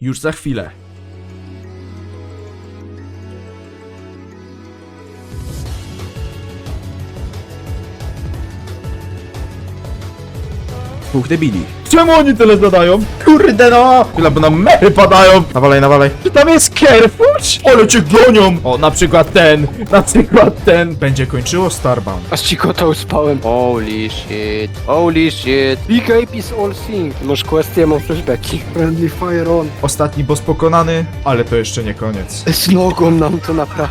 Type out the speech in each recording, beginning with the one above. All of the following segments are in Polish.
Już za chwilę. Dwóch debili. Czemu oni tyle zadają? Kurde no! Tyle, bo nam mechy padają! Nawalaj, nawalaj. Czy tam jest Kerfuć? Ale cię gonią! O, na przykład ten, na przykład ten. Będzie kończyło Starbound. A z Chikotą spałem. Holy shit. Holy shit. Big Ape is all thing. Masz kwestię, mam flashbacki. Friendly fire on. Ostatni boss pokonany, ale to jeszcze nie koniec. Z nogą nam to naprawia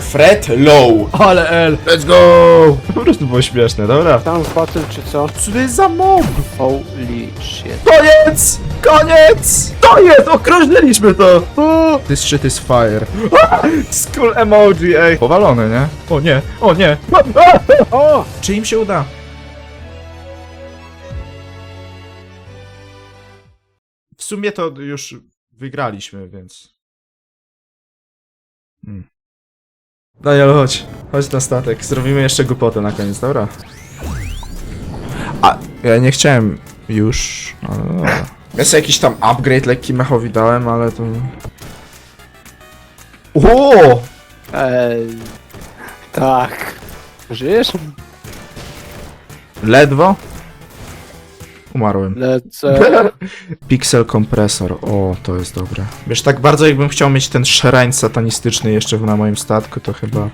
Fred Low. Ale L. Let's go! Po prostu było śmieszne, dobra. Tam battle czy co? Co to jest za mob? Holy shit. Koniec! Koniec! To jest! Okrążyliśmy to! O! This shit is fire. Skull emoji, ej. Powalony, nie? O nie, o nie. O! Czy im się uda? W sumie to już wygraliśmy, więc... Hmm. Daniel, chodź. Chodź na statek. Zrobimy jeszcze głupotę na koniec, dobra? A, ja nie chciałem już, ale dobra. Ja sobie jakiś tam upgrade lekki mechowi dałem, ale to... O! Ej. Tak. Żyjesz? Ledwo? Umarłem. Lecę. Pixel kompresor, o, to jest dobre. Wiesz, tak bardzo jakbym chciał mieć ten szerań satanistyczny jeszcze na moim statku, to chyba,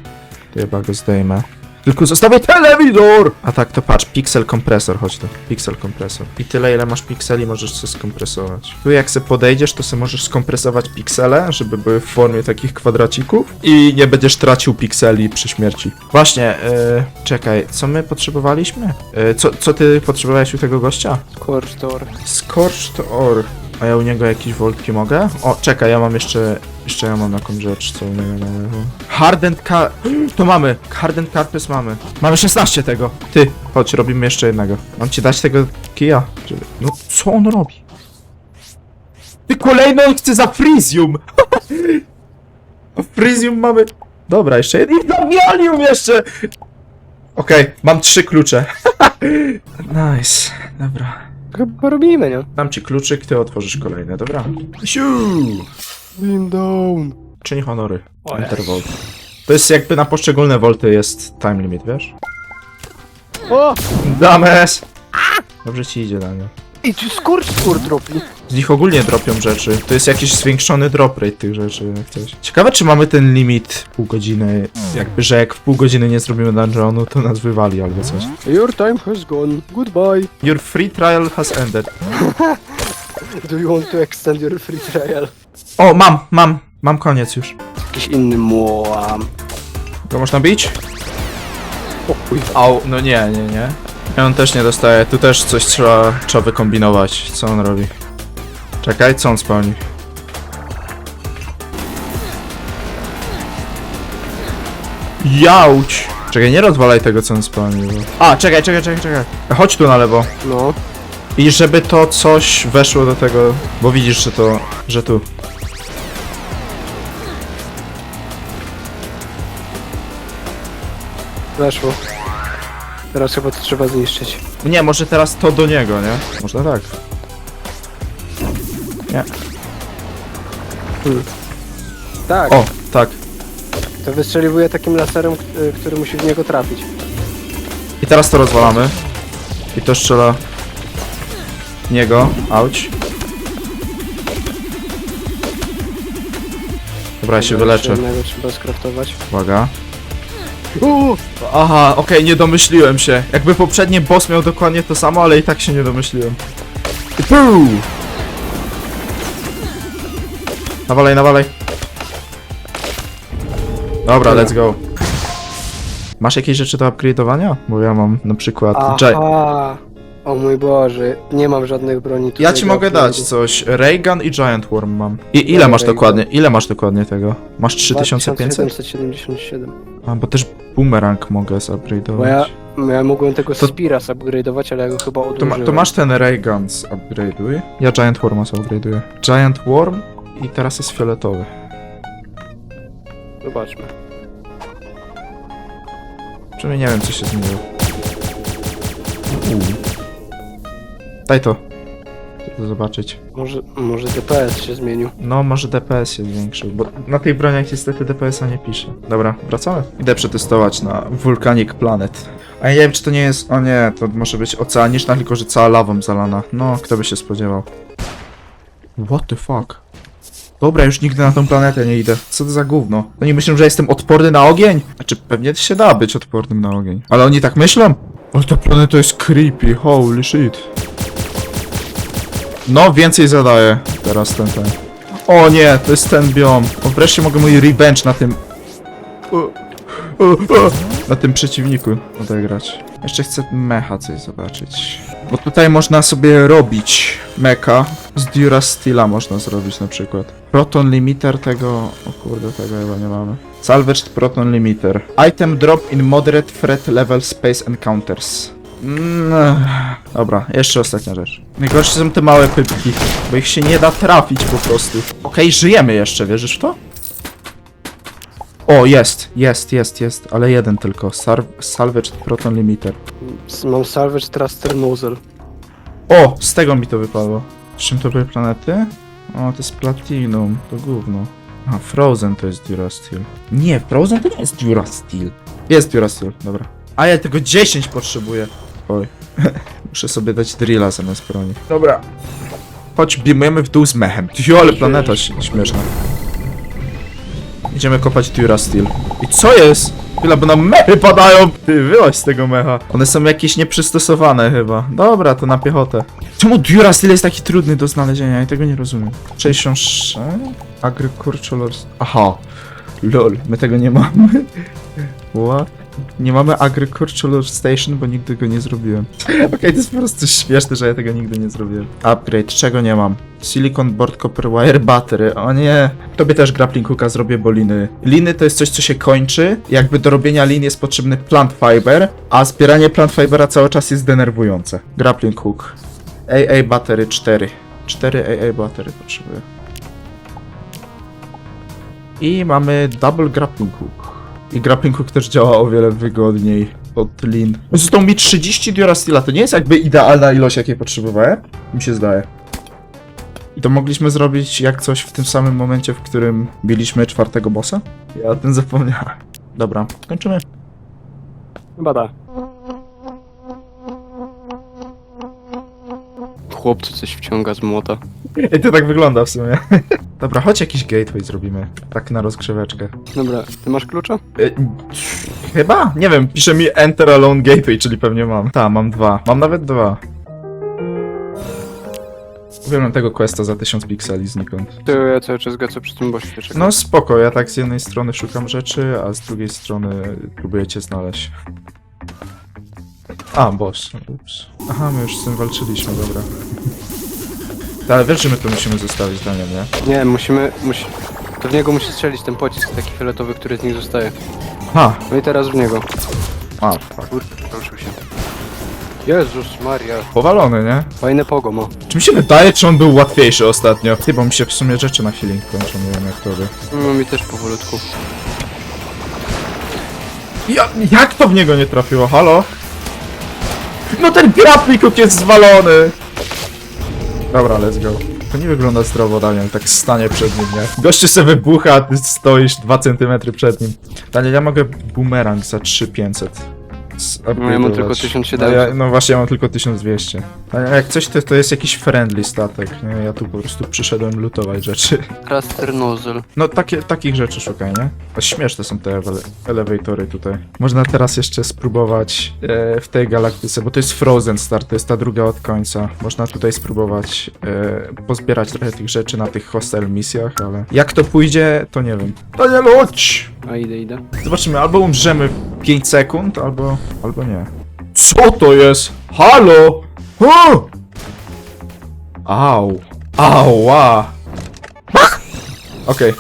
to chyba go zdejmę. Tylko zostawię telewizor! A tak, to patrz, pixel kompresor, chodź tu, pixel kompresor. I tyle, ile masz pikseli, możesz sobie skompresować. Tu jak se podejdziesz, to se możesz skompresować piksele, żeby były w formie takich kwadracików i nie będziesz tracił pikseli przy śmierci. Właśnie, yy, czekaj, co my potrzebowaliśmy? Yy, co, co ty potrzebowałeś u tego gościa? Scorched door. Scorched Ore. A ja u niego jakieś woltki mogę? O, czekaj, ja mam jeszcze... Jeszcze ja mam jakąś rzecz, co u niego mamy. Hardened Car... To mamy! Hardened Carpus mamy. Mamy 16 tego. Ty, chodź, robimy jeszcze jednego. Mam ci dać tego kija? Żeby... No, co on robi? Ty kolejno on chce za Frizium! A Frizium mamy... Dobra, jeszcze jeden. I Davianium jeszcze! Okej, mam trzy klucze. nice, dobra. Chyba robimy, nie? Dam ci kluczyk, ty otworzysz kolejne, dobra? Siu! Lean down. Czyń honory. O Enter Jezu. Volt. To jest jakby na poszczególne volty jest time limit, wiesz? O! Dames! Dobrze ci idzie, Daniel. I tu scorched door dropi. Z nich ogólnie dropią rzeczy. To jest jakiś zwiększony drop rate tych rzeczy, jak coś. Ciekawe, czy mamy ten limit pół godziny. Jakby, że jak w pół godziny nie zrobimy dungeonu, to nas wywali albo coś. Your time has gone. Goodbye. Your free trial has ended. Do you want to extend your free trial? O, mam, mam, mam koniec już. Jakiś inny młam. To można bić? O chuj. Au, no nie, nie, nie. Ja on też nie dostaje, tu też coś trzeba, trzeba wykombinować. Co on robi? Czekaj, co on spełni? Jauć! Czekaj, nie rozwalaj tego, co on spełnił. A, czekaj, czekaj, czekaj, czekaj. Chodź tu na lewo. No. I żeby to coś weszło do tego, bo widzisz, że to, że tu. Weszło. Teraz chyba to trzeba zniszczyć. Nie, może teraz to do niego, nie? Można tak. Nie. Tak, O, tak. to wystrzeliwuje takim laserem, k- y, który musi w niego trafić. I teraz to rozwalamy. I to strzela w niego. Auć. Dobra, ja się wyleczę. Jeszcze jednego trzeba skraftować. Uwaga. Aha, okej, nie domyśliłem się. Jakby poprzedni boss miał dokładnie to samo, ale i tak się nie domyśliłem. Puu! Nawalaj, nawalaj. Dobra, let's go. Masz jakieś rzeczy do upgrade'owania? Bo ja mam na przykład... Gi- Aha! O mój Boże, nie mam żadnych broni tutaj Ja ci do mogę dać upgrade'u. coś. Raygun i Giant Worm mam. I ile Dobra, masz Raygun. dokładnie? Ile masz dokładnie tego? Masz 3500? 2777. A, bo też boomerang mogę Bo ja, zupgrade'ować. ja mogłem tego To- Spira upgrade'ować, ale ja go chyba To, odłożyłem. ma, to masz ten Raygun upgrade'uj. Ja Giant Worma upgrade'uję. Giant Worm i teraz jest fioletowy. Zobaczmy. Przynajmniej nie wiem co się zmieniło. Uuu. Daj to. Zobaczyć. Może, może DPS się zmienił. No, może DPS się zwiększył, bo na tej broniach niestety DPS-a nie pisze. Dobra, wracamy. Idę przetestować na Vulcanic Planet. A ja nie wiem, czy to nie jest... O nie, to może być oceaniczna, tylko że cała lawą zalana. No, kto by się spodziewał. What the fuck? Dobra, już nigdy na tą planetę nie idę. Co to za gówno? Oni myślą, że jestem odporny na ogień? Znaczy, pewnie się da być odpornym na ogień. Ale oni tak myślą? Ale ta planeta jest creepy, holy shit. No, więcej zadaję teraz ten ten. O nie, to jest ten biom. O, wreszcie mogę mój revenge na tym... Na tym przeciwniku odegrać. Jeszcze chcę mecha coś zobaczyć. Bo tutaj można sobie robić mecha. Z Durastila można zrobić na przykład. Proton limiter tego... O kurde, tego chyba nie mamy. Salvaged Proton limiter. Item drop in moderate threat level space encounters. Mm, dobra, jeszcze ostatnia rzecz. Najgorsze są te małe pypki, bo ich się nie da trafić po prostu. Okej, żyjemy jeszcze, wierzysz w to? O, jest, jest, jest, jest, ale jeden tylko. Sar salvaged Proton limiter. Mam salvage Thruster Nozzle. O, z tego mi to wypadło. Z czym to były planety? O, to jest Platinum, to gówno. A, Frozen to jest Durasteel. Nie, Frozen to nie jest Durasteel. Jest Durasteel, dobra. A ja tego 10 potrzebuję. Oj. Muszę sobie dać drilla zamiast broni. Dobra. Chodź, biegniemy w dół z mechem. Jo, ale planeta śmieszna. Idziemy kopać Durasteel. I co jest? Chwila, bo nam mechy padają! Ty, wyłaź z tego mecha. One są jakieś nieprzystosowane chyba. Dobra, to na piechotę. Czemu Durasteel jest taki trudny do znalezienia? Ja tego nie rozumiem. 66? Agricultural... Aha. Lol, my tego nie mamy. What? Nie mamy Agricultural Station, bo nigdy go nie zrobiłem. Okej, to jest po prostu śmieszne, że ja tego nigdy nie zrobiłem. Upgrade, czego nie mam? Silicon Board Copper Wire Battery, o nie. Tobie też grappling hooka zrobię, bo liny. Liny to jest coś, co się kończy. Jakby do robienia lin jest potrzebny plant fiber, a zbieranie plant fibera cały czas jest denerwujące. Grappling hook. AA Battery 4. 4 AA Battery potrzebuję. I mamy double grappling hook. I grappling hook też działa o wiele wygodniej od lin. Zostało mi 30 Durastila, to nie jest jakby idealna ilość jakiej potrzebowałem? Mi się zdaje. I to mogliśmy zrobić jak coś w tym samym momencie, w którym biliśmy czwartego bossa? Ja o tym zapomniałem. Dobra, kończymy. Chyba da. Chłopcy coś wciąga z młota. I to tak wygląda w sumie. Dobra, chodź jakiś gateway zrobimy. Tak na rozgrzeweczkę. Dobra, ty masz klucza? E, chyba? Nie wiem, pisze mi Enter Alone Gateway, czyli pewnie mam. Tak, mam dwa. Mam nawet dwa. Uwielbiam tego questa za 1000 pikseli znikąd. To ja cały czas gacę przy tym bosie. No spoko, ja tak z jednej strony szukam rzeczy, a z drugiej strony próbuję cię znaleźć. A, boss. Ups. Aha, my już z tym walczyliśmy, dobra. Ale wiesz, że my to musimy zostawić Daniel, nie? Nie, musimy, musi... To w niego musi strzelić ten pocisk taki fioletowy, który z nich zostaje. Ha! No i teraz w niego. A, fuck. Kurde, ruszył się. Jezus Maria. Powalony, nie? Fajne pogo ma. Czy mi się wydaje, czy on był łatwiejszy ostatnio? Ty, bo mi się w sumie rzeczy na healing kończą, nie wiem jak tobie. No mi też powolutku. Ja, jak to w niego nie trafiło? Halo? No ten grappling hook jest zwalony! Dobra, let's go. To nie wygląda zdrowo, Daniel, tak stanie przed nim, nie? Gościu se wybucha, a ty stoisz 2 cm przed nim. Daniel, ja mogę boomerang za 3500. No ja mam tylko No, 1700. ja, no właśnie, ja mam tylko 1200. A jak coś, to, to jest jakiś friendly statek, nie? Ja tu po prostu przyszedłem lutować rzeczy. Raster Nozzle. No takie, takich rzeczy szukaj, nie? A śmieszne są te ele elewatory tutaj. Można teraz jeszcze spróbować e, w tej galaktyce, bo to jest Frozen Star, to jest ta druga od końca. Można tutaj spróbować e, pozbierać trochę tych rzeczy na tych hostel misjach, ale jak to pójdzie, to nie wiem. To nie ludź! A idę, idę. Zobaczymy, albo umrzemy w 5 sekund, albo, albo nie. Co to jest? Halo? O! Au. Ała. Okej.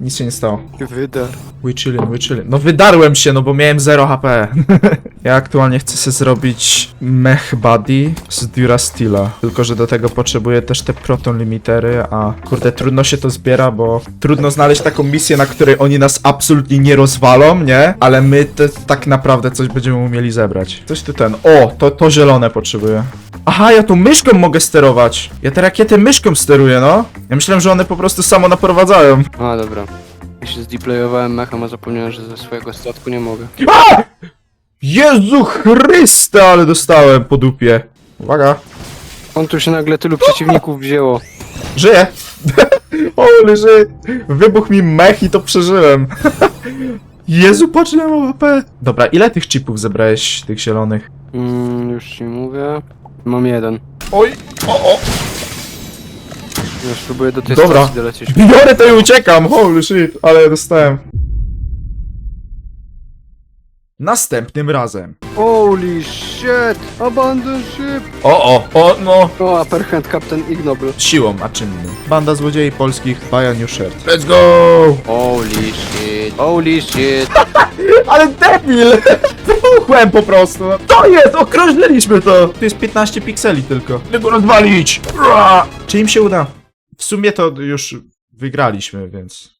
Nic się nie stało. Wydar. We chillin', we chillin'. No wydarłem się, no bo miałem 0 HP. Ja aktualnie chcę sobie zrobić mech buddy z Durastila. Tylko, że do tego potrzebuję też te proton limitery, a kurde, trudno się to zbiera, bo trudno znaleźć taką misję, na której oni nas absolutnie nie rozwalą, nie? Ale my te, tak naprawdę coś będziemy umieli zebrać. Coś tu ten. O, to, to zielone potrzebuję. Aha, ja tu myszką mogę sterować. Ja te rakiety myszką steruję, no. Ja myślałem, że one po prostu samo naprowadzają. A, dobra. Ja się zdeployowałem mechem, a zapomniałem, że ze swojego statku nie mogę. A! Jezu Chryste, ale dostałem po dupie. Uwaga. On tu się nagle tylu przeciwników wzięło. Żyję! Holy shit! Wybuchł mi mech i to przeżyłem. Jezu, patrz ile mam AP. Dobra, ile tych chipów zebrałeś, tych zielonych? Mm, już ci mówię. Mam jeden. Oj, o, o. Ja spróbuję do tej Dobra. stacji dolecieć. Biorę to i uciekam, holy shit, ale dostałem. Następnym razem. Holy shit! Abandon ship! O, o, o, no. O, upper hand Captain Ignoble. Siłą, a czym innym. Banda złodziei polskich, buy a new shirt. Let's go! Holy shit! Holy shit! Ale debil! Wybuchłem po prostu! To jest! Okrążyliśmy to! Tu jest 15 pikseli tylko. Tylko rozwalić! Czy im się uda? W sumie to już wygraliśmy, więc...